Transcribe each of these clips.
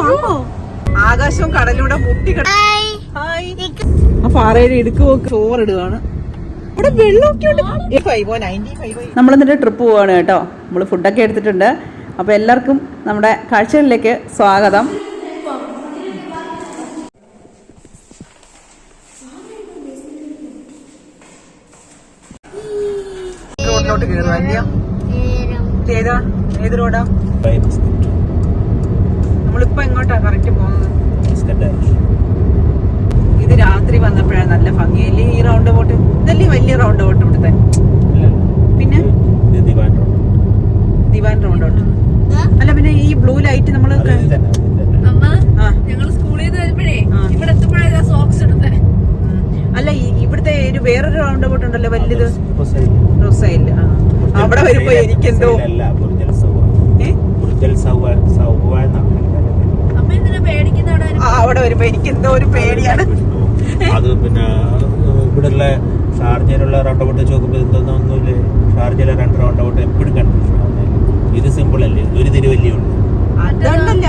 പാമ്പോ? ആകാശവും കടലൂടെ മുട്ടി ഹായ് ആ പാറയുടെ ഇടുക്ക് പോക്ക് ചോറിടുകയാണ് ഇവിടെ വെള്ളമൊക്കെ ഉണ്ട് നമ്മൾ എന്നിട്ട് ട്രിപ്പ് പോവാണ് കേട്ടോ. നമ്മൾ ഫുഡൊക്കെ എടുത്തിട്ടുണ്ട്. അപ്പോൾ എല്ലാവർക്കും നമ്മുടെ കാഴ്ചകളിലേക്ക് സ്വാഗതം റോഡിലോട്ട് കയറുക അല്ലയോ ഇത് ഏതാ ഏത് റോഡാ നമ്മളിപ്പോ എങ്ങോട്ടാ കറക്റ്റ് പോകുന്നത്? ഇത് രാത്രി വന്നപ്പോഴാണ് നല്ല ഭംഗിയല്ലേ ഈ റൗണ്ട് ബോട്ട് ഇതല്ലേ വലിയ റൗണ്ട് ബോട്ട് ഇവിടുത്തെ? പിന്നെ? ദിവാൻ റൗണ്ട് ബോട്ട് അല്ല പിന്നെ ഈ ബ്ലൂ ലൈറ്റ് നമ്മൾ അമ്മ ആ. സ്കൂളിൽ നിന്ന് ഇവിടെ എത്തുമ്പോഴാ സോക്സ് എടുത്തേ അല്ല ഇവിടുത്തെ ഒരു വേറൊരു റൗണ്ട് ബോട്ട് ഉണ്ടല്ലോ വലുത്. റൊസൈൽ അവിടെ വരുമ്പോ എനിക്കെന്തോ അവിടെ വരുമ്പോ അവിടെ എന്തോ ഒരു പേടിയാണ്. അത് പിന്നെ ഇവിടെയുള്ള ഷാർജയിലുള്ള റൗണ്ട് ഔട്ട് ചോദിക്കുമ്പോൾ നോക്കുമ്പോൾ എന്തൊന്നൊന്നുമില്ലേ ഷാർജയിലെ രണ്ട് റൗണ്ട് ഔട്ട് എപ്പോഴും കൺഫ്യൂഷൻ ഇത് സിമ്പിൾ അല്ലേ? ഒരു തിരി വലിയ അതുകൊണ്ടല്ല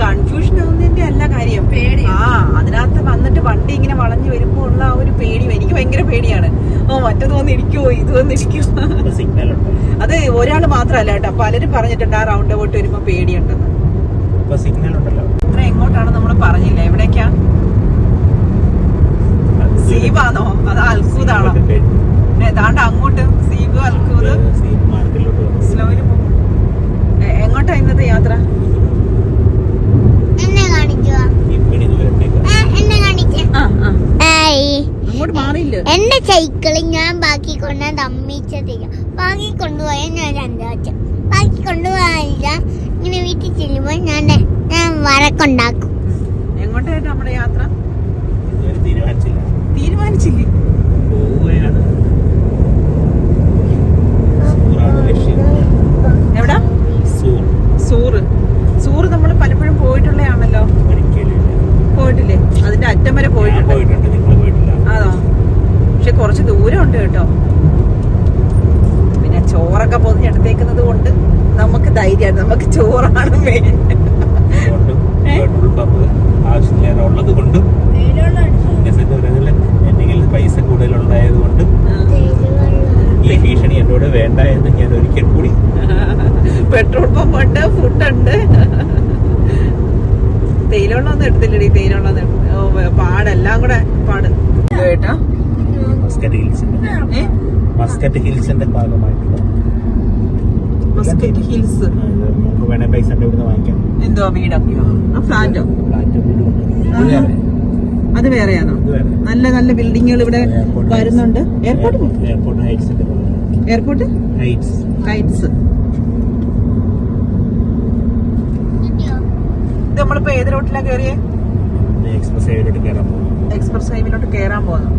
കൺഫ്യൂഷൻ ആവുന്നതിന്റെ അല്ല കാര്യം. പേടി. ആ അതിനകത്ത് വന്നിട്ട് വണ്ടി ഇങ്ങനെ വളഞ്ഞു വരുമ്പോ ഉള്ള ആ ഒരു പേടി എനിക്ക് ഭയങ്കര പേടിയാണ്. ഓ മറ്റത് വന്ന് ഇരിക്കുവോ ഇത് വന്ന് ഇരിക്കുവോ സിഗ്നൽ ഉണ്ട്? അത് ഒരാൾ മാത്രല്ല കേട്ടോ. പലരും പറഞ്ഞിട്ടുണ്ട് ആ റൗണ്ട് പോയിട്ട് വരുമ്പോ പേടിയുണ്ടെന്ന്. സിഗ്നൽ ഉണ്ടല്ലോ. ഇത്ര എങ്ങോട്ടാണ് നമ്മൾ പറഞ്ഞില്ല? എവിടേക്കാ? സീബാണോ അത് അൽക്കൂതാണോ ഏതാണ്ട് അങ്ങോട്ട്. സീബ് അൽക്കൂത് സ്ലോയിൽ പോകും എങ്ങോട്ടാ ഇന്നത്തെ യാത്ര? എന്റെ സൈക്കിൾ ഞാൻ ബാക്കി കൊണ്ടാൻ തമ്മിച്ചതില്ല. ബാക്കി കൊണ്ടുപോയാൽ ഞാൻ രണ്ടാഴ്ച. ബാക്കി കൊണ്ടുപോയില്ല ഇങ്ങനെ വീട്ടിൽ ചെല്ലുമ്പോൾ ഞാൻ വറക്കുണ്ടാക്കും എങ്ങോട്ടായിട്ട് നമ്മുടെ യാത്ര? തീരുമാനിച്ചില്ല. എവിടാ? സൂറ് സൂറ് നമ്മൾ പലപ്പോഴും പോയിട്ടുള്ളതാണല്ലോ. പോയിട്ടില്ലേ? അതിന്റെ അറ്റം വരെ പോയിട്ടുണ്ട്. പോയിട്ടുണ്ട് നിങ്ങൾ പോയിട്ടില്ല. അതോ പക്ഷെ കുറച്ച് ദൂരം ഉണ്ട് കേട്ടോ. പിന്നെ ചോറൊക്കെ പൊതിഞ്ഞെടുത്തേക്കുന്നത് കൊണ്ട് നമുക്ക് ധൈര്യമാണ്. നമുക്ക് ചോറാണ് മെയിൻ അതുകൊണ്ടും പെട്രോൾ പമ്പ് ആവശ്യത്തിലേറെ ഉള്ളത് കൊണ്ടും എന്തെങ്കിലും പൈസ കൂടുതലുണ്ടായത് കൊണ്ടും ഈ ഭീഷണി എന്നോട് വേണ്ട എന്ന് ഞാൻ ഒരിക്കൽ കൂടി പെട്രോൾ പമ്പ് ഉണ്ട് ഫുഡുണ്ട് തേയിലുള്ള ഒന്നും എടുത്തില്ലടി. ഓ, വേ- പാടെല്ലാം കൂടെ പാട്. കേട്ടോ മസ്കറ്റ് ഹിൽസിന്റെ. മസ്കറ്റ് ഹിൽസിന്റെ ഭാഗമായിട്ടുള്ള മസ്കറ്റ് ഹിൽസ്. ആ, ഇത് നമുക്ക് വേണേ പൈസ വാങ്ങിക്കാം. എന്തോ വീടൊക്കെയോ? ഫ്ലാറ്റോ. അത് വേറെയാണോ. നല്ല നല്ല ബിൽഡിങ്ങുകൾ ഇവിടെ വരുന്നുണ്ട്. Airport airport. ഹൈറ്റ്സ് നമ്മളിപ്പോ ഏത് റോട്ടിലാ കയറിയേ എക്സ്പ്രസ് ഹൈവേലോട്ട് കയറാൻ എക്സ്പ്രസ് ഹൈവേയിലോട്ട് കയറാൻ പോകുന്നു.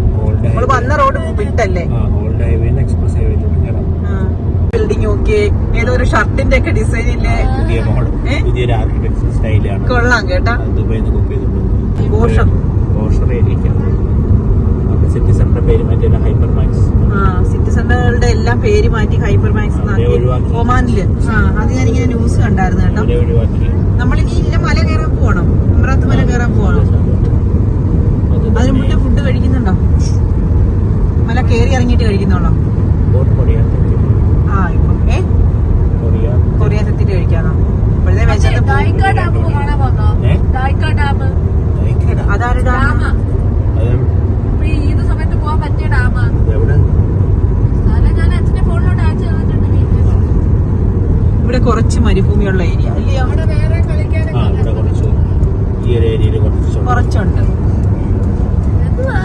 നമ്മൾ വന്ന റോഡ് വിട്ടല്ലേ? എക്സ്പ്രസ് ഹൈവേലോട്ട് ഏതോ ഒരു ഷർട്ടിന്റെ ഒക്കെ ഡിസൈൻ ഇല്ലേ? പുതിയ മോഡൽ? പുതിയൊരു ആർക്കിടെക്ചർ സ്റ്റൈലാണ് കൊള്ളാം കേട്ടാ. ദുബൈയിൽ നിന്ന് കോപ്പി ചെയ്തിട്ടുണ്ട് ബോഷർ. ബോഷർ ഏരിയക്കാണ് അപ്പൊ സിറ്റി സെന്റർ പേര് മാറ്റി ഹൈപ്പർ മാക്സ് ആ സിറ്റിസണുകളുടെ എല്ലാം പേര് മാറ്റി ഹൈപ്പർ മാക്സ്. ഒമാനിൽ. അത് ഞാനിങ്ങനെ ന്യൂസ് കണ്ടായിരുന്നു കേട്ടോ. നമ്മളിനി ഇല്ല മല കയറാൻ പോകണം അമ്രാത്ത് മല കയറാൻ പോകണം അതിന് മുന്നേ ഫുഡ് കഴിക്കുന്നുണ്ടോ? മല കയറി ഇറങ്ങിയിട്ട് കഴിക്കുന്നുണ്ടോ ബോട്ട് കൊറിയ ആ ഇപ്പൊ ഏ കൊറിയ കൊറിയാനെത്തിട്ട് കഴിക്കാന്നോ ഇപ്പോഴത്തെ വെച്ചത് ദായിക്ക ഡാം കാണാൻ പോന്നോ ഏ? ദായിക്ക ഡാം ദൈക്കടാ. അതാരുടെ ഡാമാ അത് ഇപ്പൊ ഈ ഈദ് സമയത്ത് പോകാൻ പറ്റിയ ഡാമാ എവിടെ അല്ല ഞാൻ അച്ഛന്റെ ഫോണിലോട്ട് അയച്ചു തന്നിട്ടുണ്ട് ഇവിടെ കുറച്ച് മരുഭൂമിയുള്ള ഏരിയ അല്ലയോ അവിടെ വേറെ ആ കളിക്കാനൊക്കെ ഇവിടെ കുറച്ച് ഈ ഒരു ഏരിയയിൽ കുറച്ച് ചുവട്. കുറച്ചുണ്ട് എന്തുവാ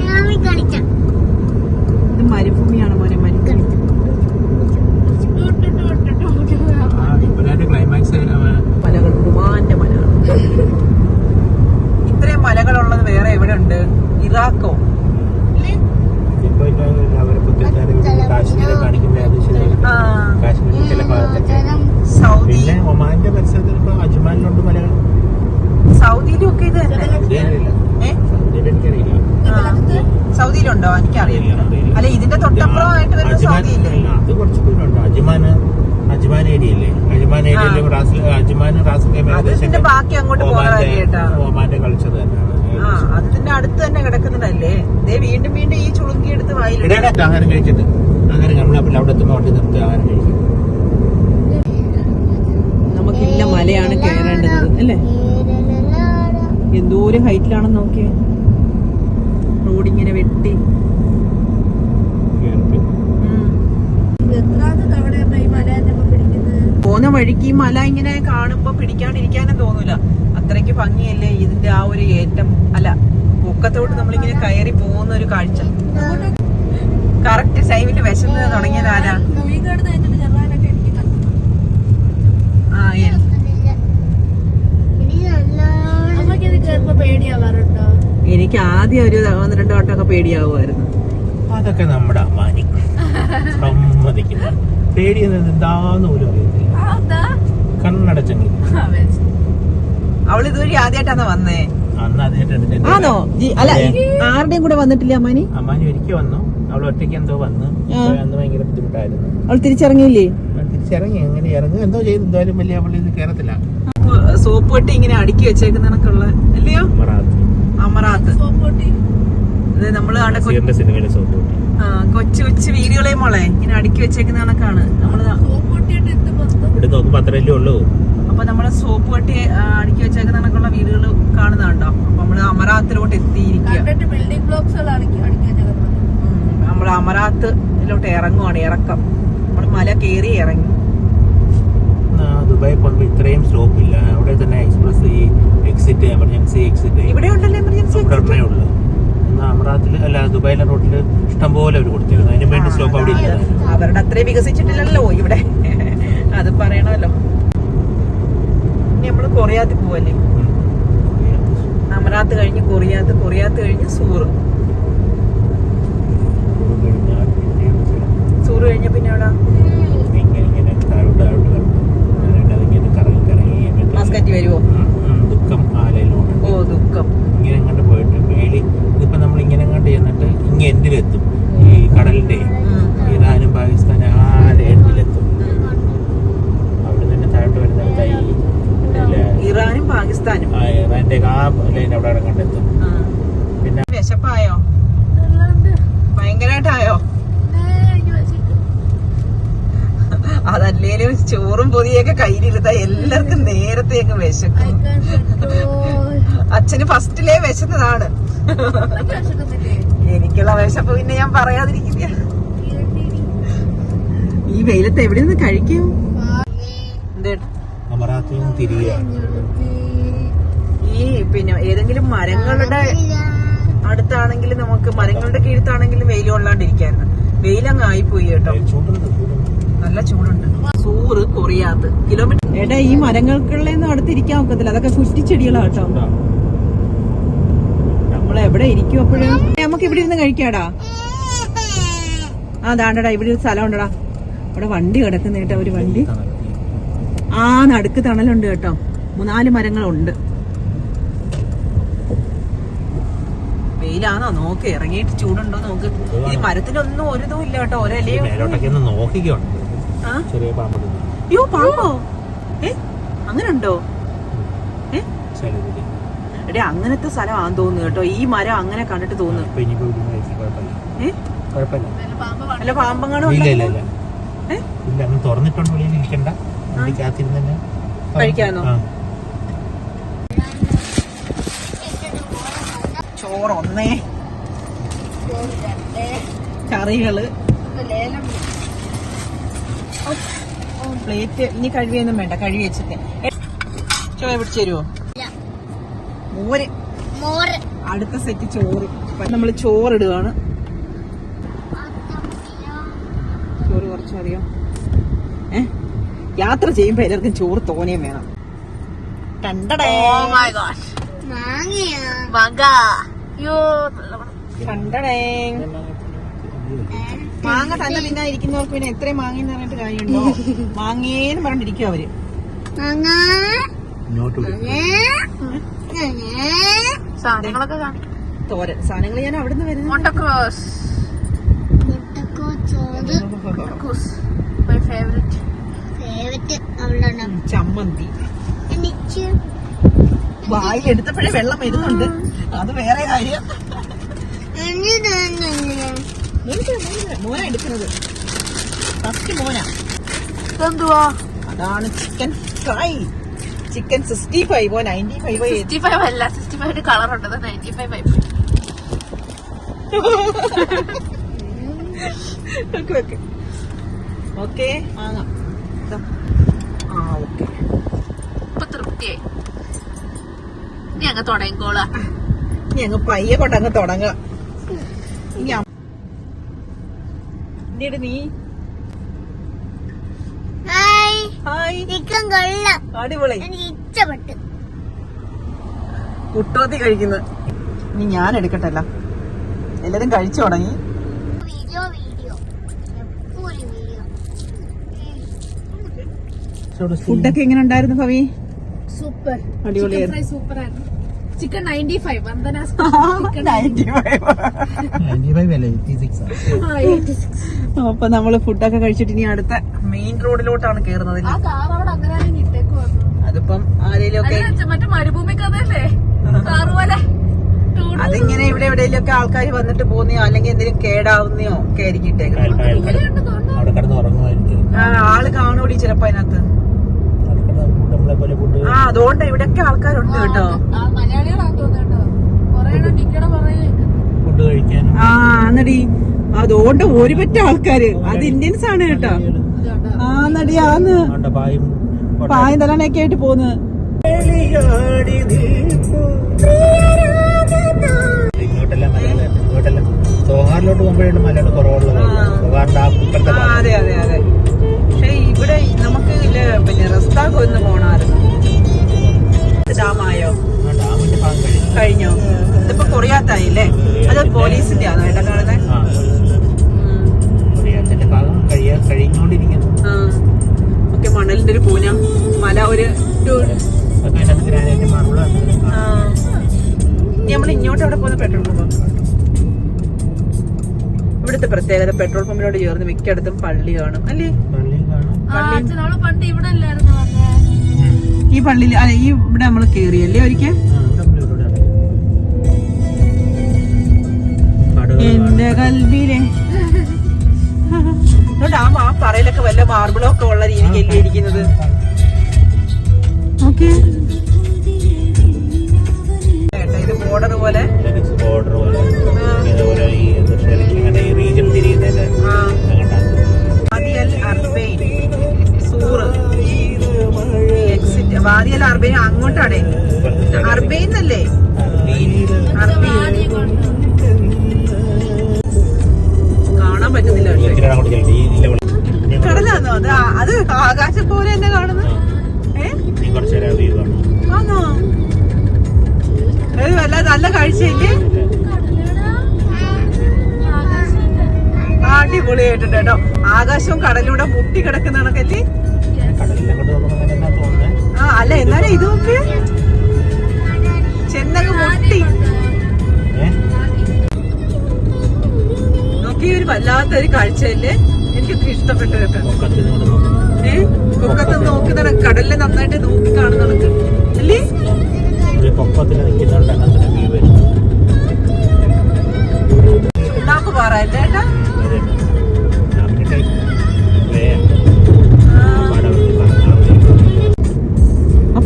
ഞാൻ കളിച്ച ഇത് മരുഭൂമിയാണ് മോനെ മരുഭൂമി ആ ഇപ്പോഴത്തെ ക്ലൈമാക്സ് മലകൾ ഉമാന്റെ മലകൾ ഇത്രയും മലകളുള്ളത് വേറെ എവിടെ ഉണ്ട് ഇറാഖോ ഇപ്പൊ അവരെ കുറ്റക്കാരെ കാശ്മീരെ കാണിക്കുന്ന അത് ശരിയായി ആ കാശ്മീരിൽ ചില ഭാഗത്തൊക്കെ സൗദി പിന്നെ ഒമാന്റെ പരിസരത്തിൽ ഇപ്പൊ അജ്മാനിലുണ്ട് മലകൾ സൗദിയിലും ഒക്കെ ഇത് തന്നെ സൗദി അറിയില്ല ഏ സൗദിയിൽ എനിക്കറിയില്ല ആ. സൗദിയിലുണ്ടോ എനിക്കറിയില്ല അറിയില്ല. അല്ല ഇതിന്റെ തൊട്ടപ്പുറമായിട്ട് വരുന്ന അജ്മാൻ സൗദിയില്ലേ അല്ല, അത് കുറച്ച് ദൂരമുണ്ട് അജ്മാന് അജ്മാൻ ഏരിയ അല്ലേ അജ്മാൻ ഏരിയയിലും റാസിൽ അജ്മാനും റാസിലും ബാക്കി അങ്ങോട്ട് പോകാൻ കേട്ടാ ഒമാന്റെ കൾച്ചർ തന്നെയാണ്. ആ അത് ഇതിന്റെ അടുത്ത് തന്നെ കിടക്കുന്നതല്ലേ? ദേ വീണ്ടും വീണ്ടും ഈ എടുത്ത് വായിലിടും ഇടയിടെ ആഹാരം കഴിച്ചിട്ട്. ആഹാരം നമ്മൾ അപ്പോൾ അവിടെ എത്തുമ്പോൾ വണ്ടി നിർത്തി ആഹാരം കഴിക്കും. നമുക്ക് മലയാണ് കയറേണ്ടത് അല്ലേ? എന്തോരം ഹൈറ്റിലാണെന്ന് നോക്കിയേ. റോഡിങ്ങനെ വെട്ടി കേറി. ഉം. എത്രാമത്തെ തവണയാണ് ഈ മല എന്നെ ഇപ്പൊ പിടിക്കുന്നത് പോകുന്ന വഴിക്ക് ഈ മല ഇങ്ങനെ കാണുമ്പോ പിടിക്കാണ്ടിരിക്കാനും തോന്നൂല. അത്രയ്ക്ക് ഭംഗിയല്ലേ ഇതിന്റെ ആ ഒരു ഏറ്റം അല്ല പൊക്കത്തോട്ട് നമ്മളിങ്ങനെ കയറി പോകുന്ന ഒരു കാഴ്ച കറക്റ്റ് ടൈമിൽ വിശന്ന് തുടങ്ങിയത് ആരാ? എനിക്ക് ആദ്യം ഒരു ഒന്ന് രണ്ട് വട്ടമൊക്കെ പേടിയാവുമായിരുന്നു. അതൊക്കെ നമ്മുടെ അമ്മാനി. സമ്മതിക്കുന്നു. പേടിയെന്ന് എന്താന്ന് പോലും അറിയത്തില്ല. വെച്ച്. അവൾ ഇതുവഴി ആദ്യമായിട്ടാണ് വന്നേ? ആണോ? അല്ല ആരുടെയും കൂടെ വന്നിട്ടില്ല അമ്മാനി? അമ്മാനി ഒരിക്കൽ വന്നു. അവൾ ഒറ്റയ്ക്ക് എന്തോ വന്ന്. അന്ന് ഭയങ്കര ബുദ്ധിമുട്ടായിരുന്നു. അവൾ തിരിച്ചിറങ്ങിയില്ലേ? തിരിച്ചിറങ്ങി. എങ്ങനെ ഇറങ്ങും? എന്തോ ചെയ്തു. എന്തായാലും വലിയ അവൾ ഇത് കേരളത്തില്ല സോപ്പ് പൊട്ടി ഇങ്ങനെ അടുക്കി വെച്ചേക്കുന്ന കണക്കുള്ള അല്ലയോ? മറാത്തി അമറാത്ത്. സോപ്പ് പൊട്ടി. ഇത് നമ്മൾ ആടെ കൊ- നസീറിന്റെ സിനിമയിലെ സോപ്പ് കൂട്ടി ആ, കൊച്ചു കൊച്ചു വീഡിയോകളെ മോളെ. ഇങ്ങനെ അടുക്കി വെച്ചേക്കുന്ന കണക്കാണ് നമ്മൾ സോപ്പ് പൊട്ടിയിട്ട്? ഇവിടെ നോക്കുമ്പോ അത്രയല്ലേ ഉള്ളൂ. അപ്പൊ നമ്മൾ സോപ്പ് കെട്ടി അടുക്കി വെച്ചേക്കുന്ന കണക്കുള്ള വീഡിയോകൾ കാണുന്നുണ്ടോ അപ്പൊ നമ്മൾ അമരാത്തിലോട്ട് എത്തിയിരിക്കുക നമ്മൾ ബിൽഡിംഗ് ബ്ലോക്സുകളാണ് നമ്മൾ അമരാത്തിലോട്ട് ഇറങ്ങുവാണ് ഇറക്കം. നമ്മൾ മല കേറി ഇറങ്ങി. ദുബായ് ദുബായി പോകുമ്പോ ഇത്രയും സ്റ്റോപ്പ് ഇല്ല. അവിടെ തന്നെ എക്സ്പ്രസ് ഈ എക്സിറ്റ് എമർജൻസി എക്സിറ്റ് ഇവിടെ ഉണ്ടല്ലോ എമർജൻസി ഉള്ളു. ഉള്ളൂ അമറാത്തിൽ അല്ല ദുബായിലെ റോഡിൽ ഇഷ്ടംപോലെ അവർ കൊടുത്തിരുന്നു അതിന് വേണ്ടി സ്റ്റോപ്പ് അവിടെ ഇല്ല അവരുടെ അത്രയും വികസിച്ചിട്ടില്ലല്ലോ ഇവിടെ. അത് പറയണമല്ലോ. ഇനി നമ്മൾ കൊറിയാത്തി പോവല്ലേ? അമരാത്ത് കഴിഞ്ഞ് കൊറിയാത്ത് കൊറിയാത്ത് കഴിഞ്ഞ് സൂറ്. സൂറ് കഴിഞ്ഞ പിന്നെ കറങ്ങി മസ്കറ്റ് ദുഃഖം ഓ ദുഃഖം. ഇങ്ങനെ പോയിട്ട് മേളി ഇതിപ്പോ നമ്മൾ ഇങ്ങനെ അങ്ങോട്ട് ചെന്നിട്ട് ഇങ്ങനെ എൻഡിലെത്തും ഈ കടലിന്റെ ഉം. ഇറാനും പാകിസ്ഥാനും ആ എൻഡിലെത്തും അവിടെ നിന്ന് താഴോട്ട് വരുന്നിടത്തായി ഇറാനും പാകിസ്ഥാനും ആ ഇറാന്റെ ആ ലൈൻ അവിടെ കണ്ടെത്തും ആ. പിന്നെ വിശപ്പായോ അല്ലാണ്ട് ഭയങ്കരമായിട്ടായോ ഏ, എനിക്ക് വെച്ചിട്ട് അതല്ലേലും ചോറും പൊതിയൊക്കെ കയ്യിലിരുത്ത എല്ലാവർക്കും നേരത്തെ അങ്ങ് വിശക്കും. അച്ഛന് ഫസ്റ്റിലേ വിശന്നതാണ്. എനിക്കുള്ള വിശപ്പ് പിന്നെ ഞാൻ പറയാതിരിക്കില്ല. ഈ വെയിലത്ത് എവിടെ നിന്ന് കഴിക്കും ഈ പിന്നെ ഏതെങ്കിലും മരങ്ങളുടെ അടുത്താണെങ്കിലും നമുക്ക് മരങ്ങളുടെ കീഴത്താണെങ്കിലും വെയിൽ കൊള്ളാണ്ടിരിക്കായിരുന്നു. വെയിലങ്ങ് ആയിപ്പോയി കേട്ടോ. നല്ല ചൂടുണ്ട്. സൂറ് കൊറിയാത്ത്. കിലോമീറ്റർ എടാ ഈ മരങ്ങൾക്കുള്ളൊന്നും അടുത്തിരിക്കാൻ ഒക്കത്തില്ല. അതൊക്കെ കുറ്റിച്ചെടികളാ കേട്ടോ. എവിടെ ഇരിക്കും അപ്പോഴും? നമുക്ക് ഇവിടെ ഇരുന്ന് കഴിക്കാടാ. ആ ദാണ്ടടാ ഇവിടെ ഒരു സ്ഥലം ഉണ്ടടാ. ഇവിടെ വണ്ടി കിടക്കുന്ന കേട്ടോ ഒരു വണ്ടി. ആ നടുക്ക് തണലുണ്ട് കേട്ടോ. മൂന്നാൽ മരങ്ങളുണ്ട്. വെയിലാണോ? നോക്ക് ഇറങ്ങിയിട്ട് ചൂടുണ്ടോ നോക്ക്. ഈ മരത്തിനൊന്നും ഒരു ഇതും ഇല്ല കേട്ടോ. ഒരലയോ നോക്കിക്കോ. ചെറിയ പാമ്പ് അയ്യോ പാമ്പോ? ഏ അങ്ങനെ ഉണ്ടോ ഏ എടേ അങ്ങനത്തെ സ്ഥലമാണെന്ന് തോന്നുന്നു കേട്ടോ. ഈ മരം അങ്ങനെ കണ്ടിട്ട് തോന്നുന്നു. അല്ല പാമ്പങ്ങാണോ തുറന്നിട്ടുണ്ട് ഇരിക്കണ്ട കഴിക്കാനോ? ചോറ് ഒന്നേ കറികൾ. ലേലം പ്ലേറ്റ്. ഇനി കഴുകിയൊന്നും വേണ്ട. കഴുകി വെച്ചിട്ട്. ചോയ പിടിച്ചു തരുമോ മോര്. മോര്. അടുത്ത സെറ്റ് ചോറ്. നമ്മൾ ചോറിടുകയാണ് ചോറ് കുറച്ച് മതിയോ? ഏ? യാത്ര ചെയ്യുമ്പോ എല്ലാവർക്കും ചോറ് തോനെയും വേണം. ടണ്ടടേ. മാങ്ങ തന്നെ തിന്നാതിരിക്കുന്നവർക്ക് പിന്നെ എത്രയും മാങ്ങയെന്ന് പറഞ്ഞിട്ട് കാര്യമുണ്ടോ? മാങ്ങേന്ന് പറഞ്ഞിരിക്കും അവർ. സാധനങ്ങളൊക്കെ തോരൻ. സാധനങ്ങൾ ഞാൻ അവിടെ നിന്ന് വരുന്നു ചമ്മന്തി. വായിലെടുത്തപ്പോഴേ വായിൽ എടുത്തപ്പോഴേ വെള്ളം വരുന്നുണ്ട്. അത് വേറെ കാര്യം. മോന എടുക്കുന്നത്. ഫസ്റ്റ് മോന. ഇതെന്തുവാ? അതാണ് ചിക്കൻ ഫ്രൈ ചിക്കൻ സിക്സ്റ്റി ഫൈവോ നയന്റി ഫൈവോ സിക്സ്റ്റി ഫൈവ് അല്ല സിക്സ്റ്റി ഫൈവ് കളർ ഉണ്ട് നയന്റി ഫൈവ് ആയി ഓക്കെ വാങ്ങാം. ആ ഓക്കെ. ഇപ്പൊ തൃപ്തിയായി. ഇനി അങ്ങ് തുടങ്ങിക്കോളാം. ഇനി അങ്ങ് പയ്യെ കൊണ്ട് അങ്ങ് തുടങ്ങാം. ഇനിയെടി നീ? ഹായ്. ഹായ്. ചിക്കൻ കൊള്ളാം. അടിപൊളി. എനിക്ക് ഇഷ്ടപ്പെട്ടു. കുട്ടോത്തി കഴിക്കുന്നത് ഇനി ഞാൻ എടുക്കട്ടല്ല. എല്ലാരും കഴിച്ചു തുടങ്ങി. ഫുഡൊക്കെ എങ്ങനെ ഉണ്ടായിരുന്നു ഭവി? സൂപ്പർ. അടിപൊളിയായിരുന്നു. ചിക്കൻ നയന്റി ഫൈവ് അപ്പൊ നമ്മൾ ഫുഡൊക്കെ കഴിച്ചിട്ട് ഇനി അടുത്ത മെയിൻ റോഡിലോട്ടാണ് കേറുന്നത് അതിപ്പം ആരെങ്കിലും മറ്റേ മരുഭൂമി കഥയല്ലേ കാറ് പോലെ ടൂർ അതിങ്ങനെ ഇവിടെ എവിടെയെങ്കിലും ഒക്കെ ആൾക്കാർ വന്നിട്ട് പോകുന്നയോ അല്ലെങ്കിൽ എന്തെങ്കിലും കേടാവുന്നയോ ഒക്കെ ആയിരിക്കും ആൾ കാണൂടി ചിലപ്പോ അതിനകത്ത് നമ്മളെ പോലെ ഫുഡ് ആ അതുകൊണ്ട് ഇവിടെയൊക്കെ ആൾക്കാരുണ്ട് കേട്ടോ. ഫുഡ് കഴിക്കാൻ ആ നടി അതുകൊണ്ട് ഒരു പറ്റ ആൾക്കാര് അത് ഇന്ത്യൻസ് ആണ് കേട്ടോ. ആ നടി ആന്ന്. പായും തലണയൊക്കെ ആയിട്ട് പോന്ന്. ഇങ്ങോട്ടെല്ലാം മലയാളം ഇങ്ങോട്ടെല്ലാം. സോഹാറിലോട്ട് പോകുമ്പോഴാണ് മലയാളം കുറവുള്ളത്. ആ. സോഹാറിന്റെ ആ. അതെ അതെ അതെ. പിന്നെ റസ്താഖ് ഒന്ന് പോണായിരുന്നു. ഡാമായോ? കഴിഞ്ഞു? ഇതിപ്പോ കൊറിയാത്തായില്ലേ? അത് പോലീസിന്റെ ആണോ ഏട്ടാ കാണുന്നത് കഴിയാ മണലിന്റെ ഒരു പൂന. മല ഒരു നമ്മൾ ഇങ്ങോട്ട് അവിടെ പോകുന്ന പെട്രോൾ പമ്പ്? ഇവിടുത്തെ പ്രത്യേകത പെട്രോൾ പമ്പിനോട് ചേർന്ന് മിക്കയിടത്തും പള്ളി കാണും അല്ലേ പണ്ട് ഇവിടെ ഈ പള്ളി അല്ല ഈ ഇവിടെ നമ്മൾ കേറിയല്ലേ ഒരിക്കൽ. എന്റെ കൽവിയിലെ ആ പറയിലൊക്കെ വല്ല മാർബിളൊക്കെ ഉള്ള ഉള്ള രീതിക്കല്ലേ ഇരിക്കുന്നത്? ഓക്കെ. എക്സിറ്റ് അർബൈന അർബൈൻ അർബൈന്നല്ലേ? കാണാൻ പറ്റുന്നില്ല കടലാന്നോ? അത് അത് ആകാശം പോലെ തന്നെ കാണുന്നു. ആന്നോ? ഏത് വല്ല നല്ല കാഴ്ചയില്ലേ? അടിപൊളിയായിട്ടുണ്ട് കേട്ടോ. ആകാശവും കടലൂടെ മുട്ടി കിടക്കുന്ന കണക്കല്ലേ കടലിൽ അങ്ങോട്ട് അല്ല? എന്നാലും ഇത് നോക്ക്. ചെന്നങ്ങ് മുട്ടി. നോക്കി ഒരു വല്ലാത്തൊരു കാഴ്ചയല്ലേ? എനിക്ക് ഒത്തിരി ഇഷ്ടപ്പെട്ടു കേട്ടോ ഏ? പൊക്കത്ത് നോക്കുന്ന കടലിനെ നന്നായിട്ട് നോക്കി കാണുന്നുണ്ട് അല്ലേ? ഉണ്ടാക്കു പാറ അല്ലേ ഏട്ടാ?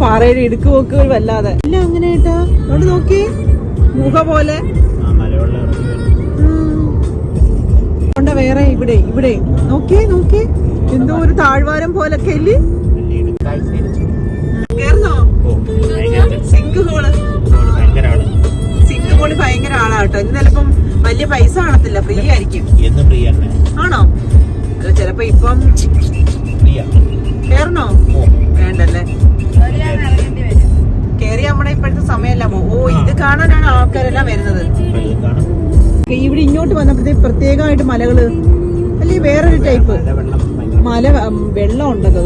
പാറയുടെ ഇടുക്ക് പോക്ക് ഒരു വല്ലാതെ. ഇല്ല അങ്ങനെ അവിടെ നോക്കി. മുഖ പോലെ. വേറെ ഇവിടെ ഇവിടെ. നോക്കി നോക്കി. എന്തോ ഒരു താഴ്വാരം പോലൊക്കെ അല്ലേ കേറുന്നോ? Sinkhole. സിങ്ക് ഹോൾ ഭയങ്കര ആളാട്ടോ ഇന്ന് ചിലപ്പം വലിയ പൈസ കാണത്തില്ല. ഫ്രീ ആയിരിക്കും. ആണോ. ചിലപ്പോ ഇപ്പം കേറണോ വേണ്ടല്ലേ? കേറി നമ്മുടെ ഇപ്പോഴത്തെ സമയമല്ല ഓ ഇത് കാണാനാണ് ആൾക്കാരെല്ലാം വരുന്നത്. ഇവിടെ ഇങ്ങോട്ട് വന്നപ്പോഴത്തെ പ്രത്യേകമായിട്ട് മലകൾ. അല്ലെങ്കിൽ വേറൊരു ടൈപ്പ് മല വെള്ളം ഉണ്ടത്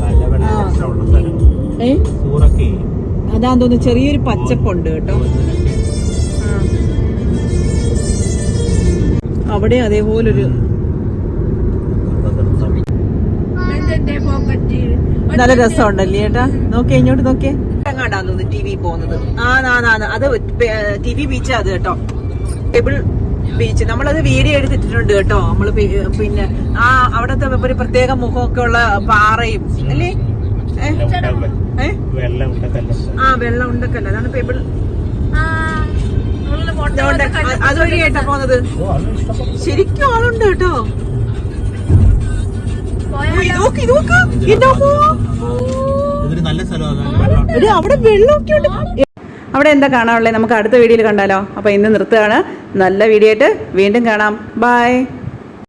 അതാന്ന് തോന്നുന്നു ചെറിയൊരു പച്ചപ്പുണ്ട് കേട്ടോ. അവിടെ അതേപോലൊരു പോക്കറ്റ് നല്ല രസമുണ്ടല്ലേ ചേട്ടാ നോക്കിയേ ഇങ്ങോട്ട് നോക്കിയേ. എങ്ങാണ്ടാന്ന് ടി വി പോകുന്നത്? ആ നാ നാ നാ. അത് ടി വി ബീച്ച് അത് കേട്ടോ. ടേബിൾ ബീച്ച് നമ്മളത് വീഡിയോ എടുത്തിട്ടുണ്ട് കേട്ടോ. നമ്മൾ പിന്നെ ആ അവിടത്തെ ഒരു പ്രത്യേക മുഖമൊക്കെ ഉള്ള പാറയും അല്ലേ? ആ വെള്ളം ഉണ്ടക്കല്ല. അതാണ് പേബിൾ അ- അതുവഴി കേട്ടാ പോന്നത്. ശരിക്കും ആളുണ്ട് കേട്ടോ. നോക്ക് നോക്ക്. അവിടെ വെള്ളമൊക്കെ ഉണ്ട് അവിടെ എന്താ കാണാനുള്ളത്? നമുക്ക് അടുത്ത വീഡിയോയിൽ കണ്ടാലോ. അപ്പോൾ ഇന്ന് നിർത്തുകയാണ്. നല്ല വീഡിയോ ആയിട്ട് വീണ്ടും കാണാം. ബൈ